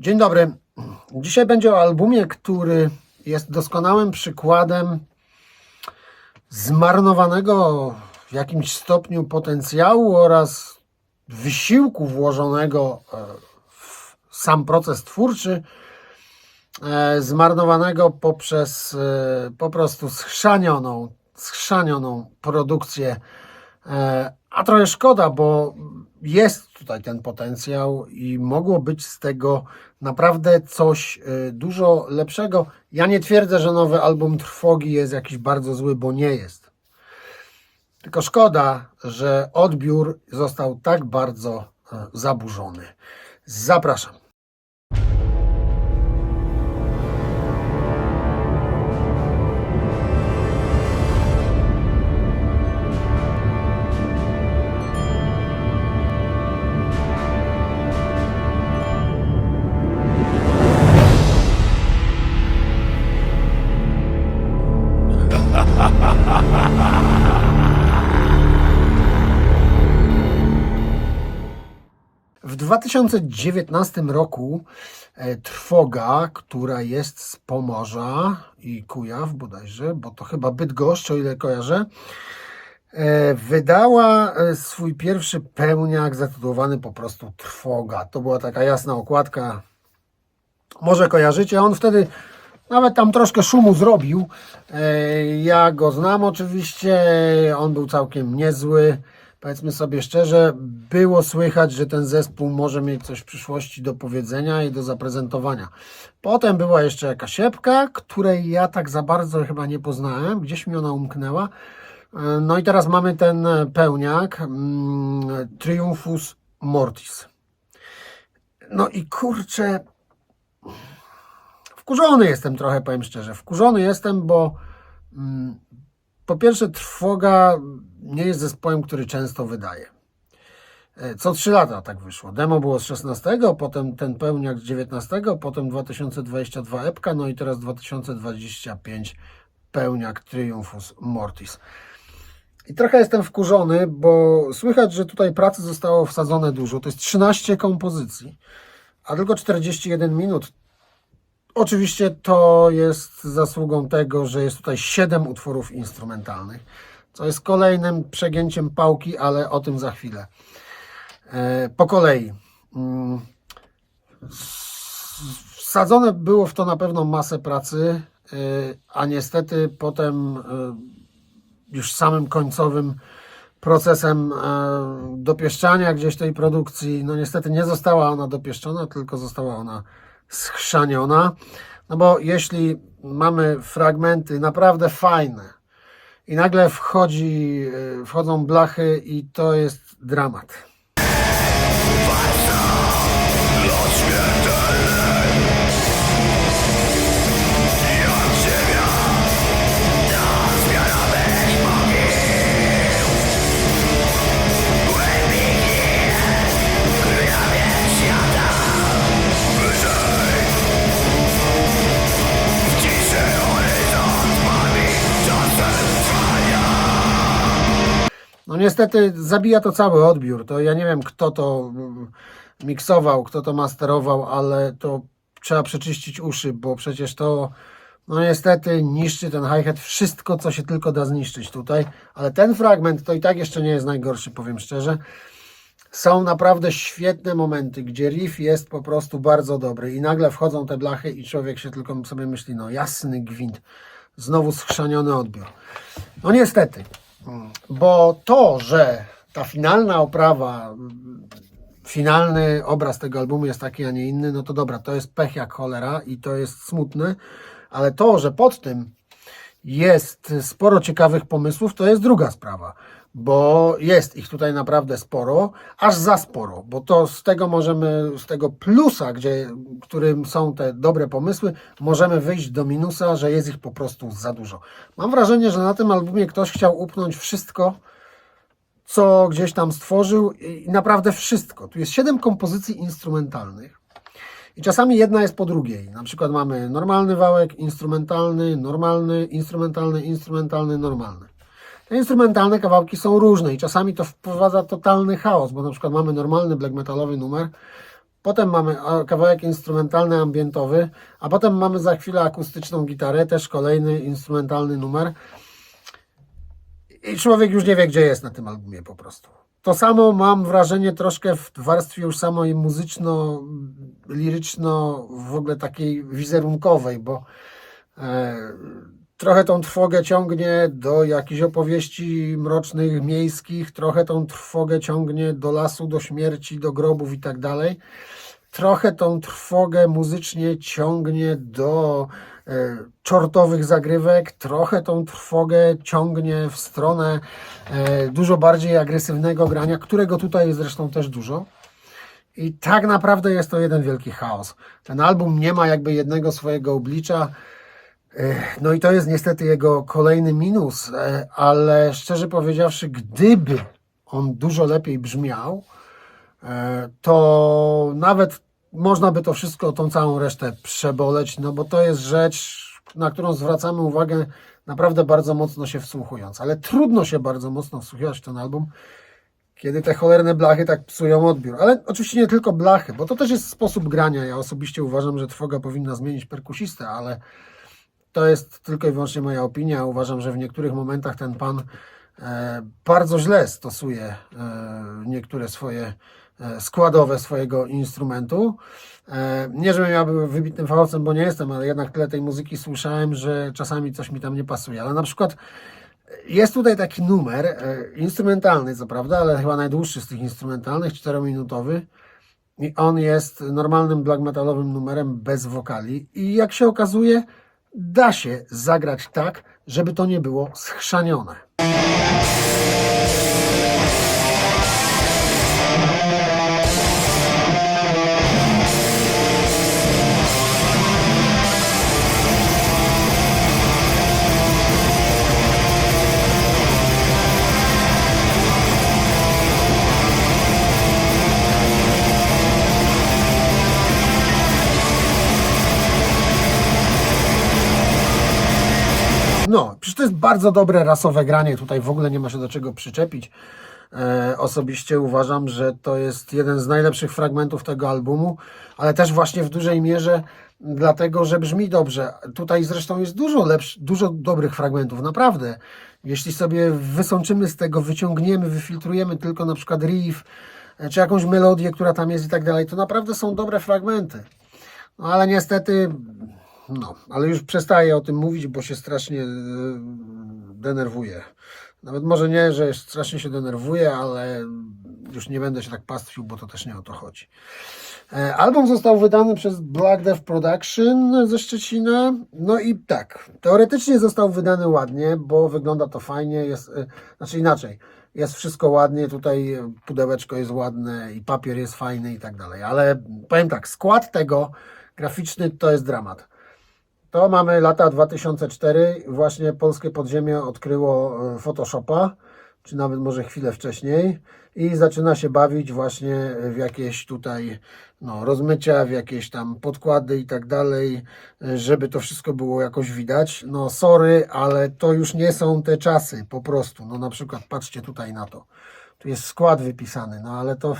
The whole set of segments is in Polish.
Dzień dobry. Dzisiaj będzie o albumie, który jest doskonałym przykładem zmarnowanego w jakimś stopniu potencjału oraz wysiłku włożonego e, w sam proces twórczy, e, zmarnowanego poprzez e, po prostu schrzanioną, schrzanioną produkcję. A trochę szkoda, bo jest tutaj ten potencjał i mogło być z tego naprawdę coś e, dużo lepszego. Ja nie twierdzę, że nowy album Trwogi jest jakiś bardzo zły, bo nie jest. Tylko szkoda, że odbiór został tak bardzo e, zaburzony. Zapraszam. 2019 roku e, Trwoga, która jest z Pomorza i Kujaw bodajże, bo to chyba Bydgoszcz, o ile kojarzę, e, wydała e, swój pierwszy pełniak zatytułowany po prostu Trwoga. To była taka jasna okładka. Może kojarzycie, on wtedy nawet tam troszkę szumu zrobił. Ja go znam oczywiście, on był całkiem niezły. Powiedzmy sobie szczerze, było słychać, że ten zespół może mieć coś w przyszłości do powiedzenia i do zaprezentowania. Potem była jeszcze jakaś epka, której ja tak za bardzo chyba nie poznałem, gdzieś mi ona umknęła. No i teraz mamy ten pełniak mm, Triumphus Mortis. No i kurczę, wkurzony jestem trochę, powiem szczerze. Wkurzony jestem, bo mm, po pierwsze trwoga nie jest zespołem, który często wydaje. E, Co trzy lata tak wyszło. Demo było z 16, potem ten pełniak z 19, potem 2022 epka, no i teraz 2025 pełniak Triumphus Mortis. I trochę jestem wkurzony, bo słychać, że tutaj pracy zostało wsadzone dużo. To jest 13 kompozycji, a tylko 41 minut. Oczywiście to jest zasługą tego, że jest tutaj 7 utworów instrumentalnych, co jest kolejnym przegięciem pałki, ale o tym za chwilę. E, Po kolei. Mm, Wsadzone było w to na pewno masę pracy, e, a niestety potem e, już samym końcowym procesem dopieszczania gdzieś tej produkcji, no niestety nie została ona dopieszczona, tylko została ona schrzaniona. No bo jeśli mamy fragmenty naprawdę fajne i nagle wchodzi, e, wchodzą blachy i to jest dramat. No niestety zabija to cały odbiór. To ja nie wiem, kto to mm, miksował, kto to masterował, ale to trzeba przeczyścić uszy, bo przecież to no niestety niszczy ten hi-hat wszystko, co się tylko da zniszczyć tutaj. Ale ten fragment to i tak jeszcze nie jest najgorszy, powiem szczerze. Są naprawdę świetne momenty, gdzie riff jest po prostu bardzo dobry i nagle wchodzą te blachy i człowiek się tylko sobie myśli, no jasny gwint, znowu schrzaniony odbiór. No niestety, bo to, że ta finalna oprawa, finalny obraz tego albumu jest taki, a nie inny, no to dobra, to jest pech jak cholera i to jest smutne, ale to, że pod tym jest sporo ciekawych pomysłów, to jest druga sprawa, bo jest ich tutaj naprawdę sporo, aż za sporo, bo to z tego możemy, z tego plusa, gdzie, którym są te dobre pomysły, możemy wyjść do minusa, że jest ich po prostu za dużo. Mam wrażenie, że na tym albumie ktoś chciał upchnąć wszystko, co gdzieś tam stworzył i naprawdę wszystko. Tu jest siedem kompozycji instrumentalnych. I czasami jedna jest po drugiej. Na przykład mamy normalny wałek, instrumentalny, normalny, instrumentalny, instrumentalny, normalny. Te instrumentalne kawałki są różne i czasami to wprowadza totalny chaos, bo na przykład mamy normalny black metalowy numer, potem mamy kawałek instrumentalny, ambientowy, a potem mamy za chwilę akustyczną gitarę, też kolejny instrumentalny numer. I człowiek już nie wie, gdzie jest na tym albumie po prostu. To samo mam wrażenie troszkę w warstwie już samej muzyczno-liryczno, w ogóle takiej wizerunkowej, bo e, trochę tą trwogę ciągnie do jakichś opowieści mrocznych, miejskich, trochę tą trwogę ciągnie do lasu, do śmierci, do grobów i tak dalej. Trochę tą trwogę muzycznie ciągnie do e, czortowych zagrywek, trochę tą trwogę ciągnie w stronę e, dużo bardziej agresywnego grania, którego tutaj jest zresztą też dużo. I tak naprawdę jest to jeden wielki chaos. Ten album nie ma jakby jednego swojego oblicza. No i to jest niestety jego kolejny minus, e, ale szczerze powiedziawszy, gdyby on dużo lepiej brzmiał, e, to nawet można by to wszystko, tą całą resztę przeboleć, no bo to jest rzecz, na którą zwracamy uwagę naprawdę bardzo mocno się wsłuchując. Ale trudno się bardzo mocno wsłuchiwać w ten album, kiedy te cholerne blachy tak psują odbiór. Ale oczywiście nie tylko blachy, bo to też jest sposób grania. Ja osobiście uważam, że Trwoga powinna zmienić perkusistę, ale to jest tylko i wyłącznie moja opinia. Uważam, że w niektórych momentach ten pan e, bardzo źle stosuje e, niektóre swoje e, składowe swojego instrumentu. Nie, żebym ja był wybitnym fachowcem, bo nie jestem, ale jednak tyle tej muzyki słyszałem, że czasami coś mi tam nie pasuje. Ale na przykład jest tutaj taki numer, instrumentalny co prawda, ale chyba najdłuższy z tych instrumentalnych, 4-minutowy. I on jest normalnym black metalowym numerem bez wokali. I jak się okazuje, da się zagrać tak, żeby to nie było schrzanione. No, przecież to jest bardzo dobre rasowe granie, tutaj w ogóle nie ma się do czego przyczepić. E, osobiście uważam, że to jest jeden z najlepszych fragmentów tego albumu, ale też właśnie w dużej mierze dlatego, że brzmi dobrze. Tutaj zresztą jest dużo lepszy, dużo dobrych fragmentów, naprawdę. Jeśli sobie wysączymy z tego, wyciągniemy, wyfiltrujemy tylko na przykład riff, e, czy jakąś melodię, która tam jest i tak dalej, to naprawdę są dobre fragmenty. No ale niestety, no, ale już przestaję o tym mówić, bo się strasznie e, denerwuję. Nawet może nie, że strasznie się denerwuję, ale już nie będę się tak pastwił, bo to też nie o to chodzi. E, Album został wydany przez Black Death Production ze Szczecina. No i tak, teoretycznie został wydany ładnie, bo wygląda to fajnie, jest, e, znaczy inaczej, jest wszystko ładnie, tutaj pudełeczko jest ładne i papier jest fajny i tak dalej, ale powiem tak, skład tego graficzny to jest dramat. To mamy lata 2004, właśnie polskie podziemie odkryło e, Photoshopa, czy nawet może chwilę wcześniej i zaczyna się bawić właśnie w jakieś tutaj no, rozmycia, w jakieś tam podkłady i tak dalej, e, żeby to wszystko było jakoś widać. No sorry, ale to już nie są te czasy po prostu. No na przykład patrzcie tutaj na to. Tu jest skład wypisany, no ale to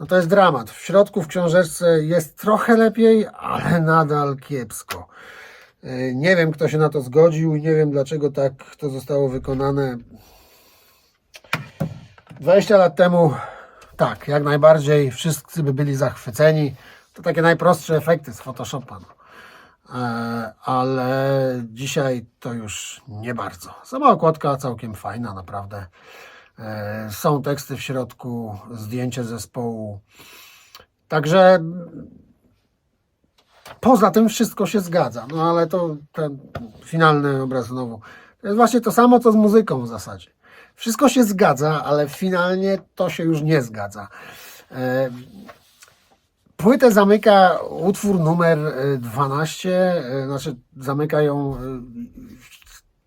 no to jest dramat. W środku w książeczce jest trochę lepiej, ale nadal kiepsko. E, Nie wiem, kto się na to zgodził i nie wiem, dlaczego tak to zostało wykonane. 20 lat temu, tak, jak najbardziej wszyscy by byli zachwyceni. To takie najprostsze efekty z Photoshopa. No. E, Ale dzisiaj to już nie bardzo. Sama okładka całkiem fajna, naprawdę. E, Są teksty w środku, zdjęcie zespołu. Także poza tym wszystko się zgadza. No ale to ten finalny obraz znowu. To jest właśnie to samo, co z muzyką w zasadzie. Wszystko się zgadza, ale finalnie to się już nie zgadza. E, Płytę zamyka utwór numer e, 12, e, znaczy zamyka ją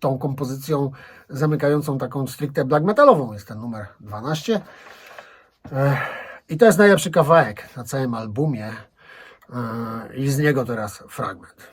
tą kompozycją zamykającą taką stricte black metalową jest ten numer 12. E, I to jest najlepszy kawałek na całym albumie. E, I z niego teraz fragment.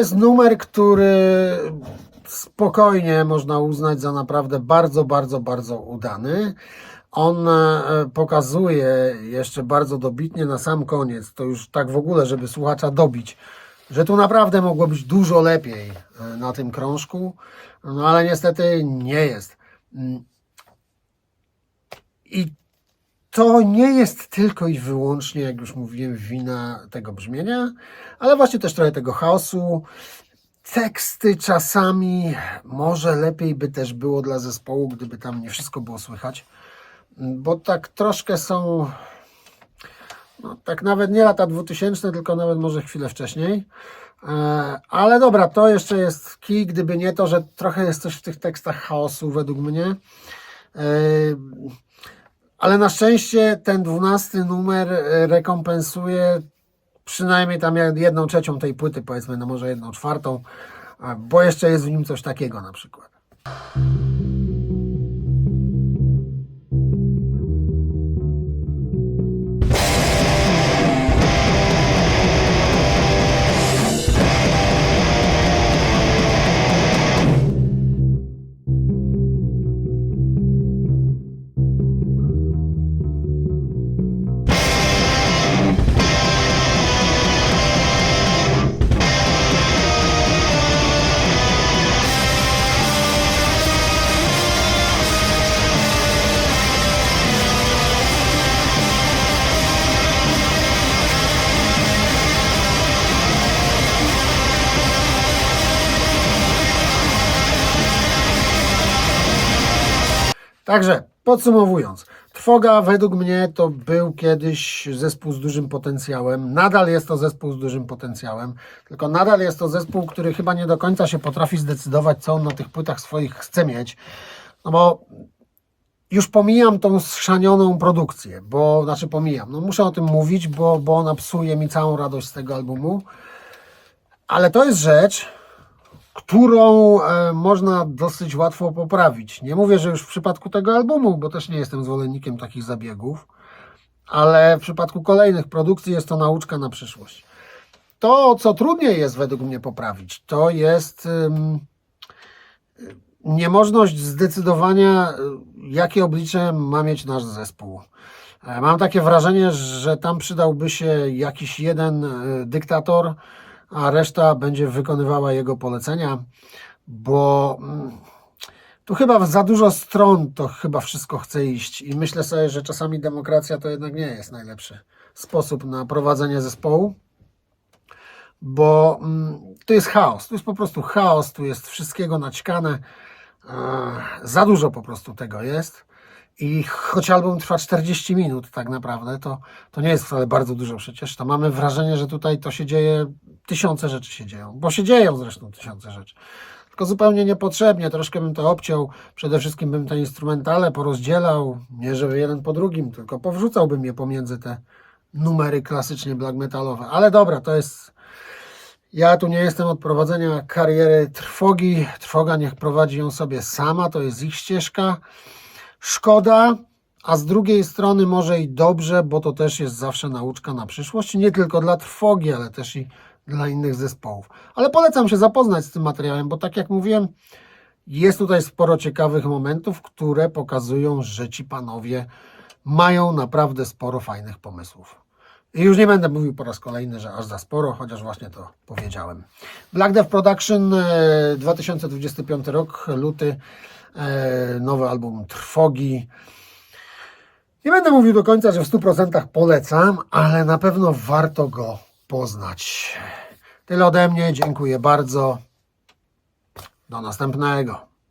Jest numer, który spokojnie można uznać za naprawdę bardzo, bardzo, bardzo udany. On e, pokazuje jeszcze bardzo dobitnie na sam koniec, to już tak w ogóle, żeby słuchacza dobić, że tu naprawdę mogło być dużo lepiej e, na tym krążku, no ale niestety nie jest. Mm. I to nie jest tylko i wyłącznie, jak już mówiłem, wina tego brzmienia, ale właśnie też trochę tego chaosu. Teksty czasami może lepiej by też było dla zespołu, gdyby tam nie wszystko było słychać, bo tak troszkę są, no, tak nawet nie lata 2000, tylko nawet może chwilę wcześniej. E, Ale dobra, to jeszcze jest kij, gdyby nie to, że trochę jest coś w tych tekstach chaosu według mnie. Ale na szczęście ten dwunasty numer e, rekompensuje przynajmniej tam jedną trzecią tej płyty, powiedzmy, no może jedną czwartą, bo jeszcze jest w nim coś takiego na przykład. Także podsumowując, Trwoga według mnie to był kiedyś zespół z dużym potencjałem. Nadal jest to zespół z dużym potencjałem, tylko nadal jest to zespół, który chyba nie do końca się potrafi zdecydować, co on na tych płytach swoich chce mieć. No bo już pomijam tą schrzanioną produkcję, bo znaczy pomijam, no muszę o tym mówić, bo, bo ona psuje mi całą radość z tego albumu. Ale to jest rzecz, którą e, można dosyć łatwo poprawić. Nie mówię, że już w przypadku tego albumu, bo też nie jestem zwolennikiem takich zabiegów, ale w przypadku kolejnych produkcji jest to nauczka na przyszłość. To, co trudniej jest według mnie poprawić, to jest niemożność zdecydowania, y, jakie oblicze ma mieć nasz zespół. E, Mam takie wrażenie, że tam przydałby się jakiś jeden y, dyktator, a reszta będzie wykonywała jego polecenia, bo mm, tu chyba za dużo stron to chyba wszystko chce iść i myślę sobie, że czasami demokracja to jednak nie jest najlepszy sposób na prowadzenie zespołu bo mm, tu jest chaos, tu jest po prostu chaos, tu jest wszystkiego naćkane, za dużo po prostu tego jest i choć album trwa 40 minut tak naprawdę, to, to nie jest wcale bardzo dużo przecież, to mamy wrażenie, że tutaj to się dzieje, tysiące rzeczy się dzieją, bo się dzieją zresztą tysiące rzeczy. Tylko zupełnie niepotrzebnie, troszkę bym to obciął, przede wszystkim bym te instrumentale porozdzielał, nie żeby jeden po drugim, tylko powrzucałbym je pomiędzy te numery klasycznie black metalowe. Ale dobra, to jest ja tu nie jestem od prowadzenia kariery trwogi. Trwoga niech prowadzi ją sobie sama, to jest ich ścieżka. Szkoda, a z drugiej strony może i dobrze, bo to też jest zawsze nauczka na przyszłość. Nie tylko dla trwogi, ale też i dla innych zespołów. Ale polecam się zapoznać z tym materiałem, bo tak jak mówiłem, jest tutaj sporo ciekawych momentów, które pokazują, że ci panowie mają naprawdę sporo fajnych pomysłów. I już nie będę mówił po raz kolejny, że aż za sporo, chociaż właśnie to powiedziałem. Black Death Production, e, 2025 rok, luty, e, nowy album Trwogi. Nie będę mówił do końca, że w 100% polecam, ale na pewno warto go poznać. Tyle ode mnie, dziękuję bardzo. Do następnego.